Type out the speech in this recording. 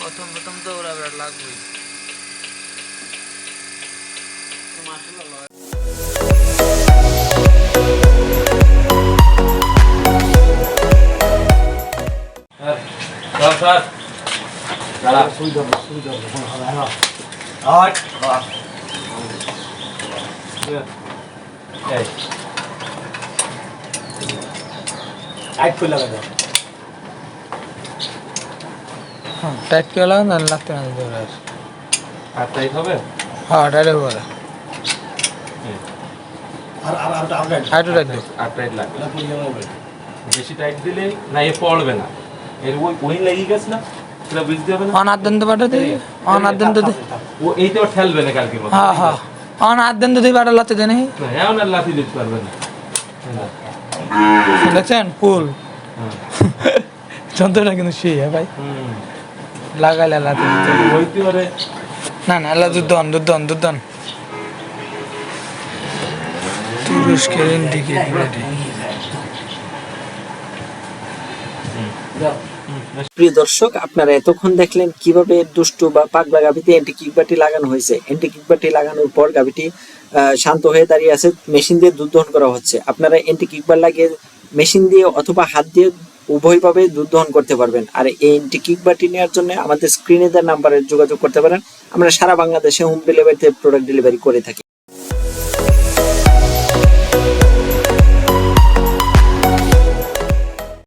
প্রথম প্রথম দৌড়া বেড়া লাগবে স্যার স্যার দাঁড়া লাগাবে টাইট করে লাগান তাহলে লাগতে না দৌড়া আর টাইট হবে? হ্যাঁ টাইট করে আর আর আর আর টাইট দিও আর টাইট লাগবে। না ফুল লাগাবে? বেশি টাইট দিলে না এ পড়বে না। এর ওই ওই লেগে গেছে না? সেটা বুঝতে হবে না? অন হাত দেন বাটা ও ঠেলবে না কালকে হ্যাঁ হ্যাঁ। অন হাত দেন বাটা লাতে দেন না এমন আর দিতে পারবে না। দেখছেন? ফুল। হ্যাঁ। কিন্তু সেই হ্যাঁ ভাই। লাগাইলে না না, আল্লাহ দুধ দন দুধ দন দুধ দন। তুরস্কের টিকিট প্রিয় দর্শক, আপনারা এতক্ষণ দেখলেন কীভাবে দুষ্টু বা পাগলা গাভিতে এন্টি কিকবাটি লাগানো হয়েছে। এন্টি কিকবাটি লাগানোর পর গাভিটি শান্ত হয়ে দাঁড়িয়ে আছে, মেশিন দিয়ে দুধ দহন করা হচ্ছে। আপনারা এন্টি কিকবার লাগিয়ে মেশিন দিয়ে অথবা হাত দিয়ে উভয়ভাবে দুধ দহন করতে পারবেন। আর এই এন্টি কিকবাটি নেওয়ার জন্য আমাদের স্ক্রিনে দেওয়ার নাম্বারে যোগাযোগ করতে পারেন। আমরা সারা বাংলাদেশে হোম ডেলিভারিতে প্রোডাক্ট ডেলিভারি করে থাকি।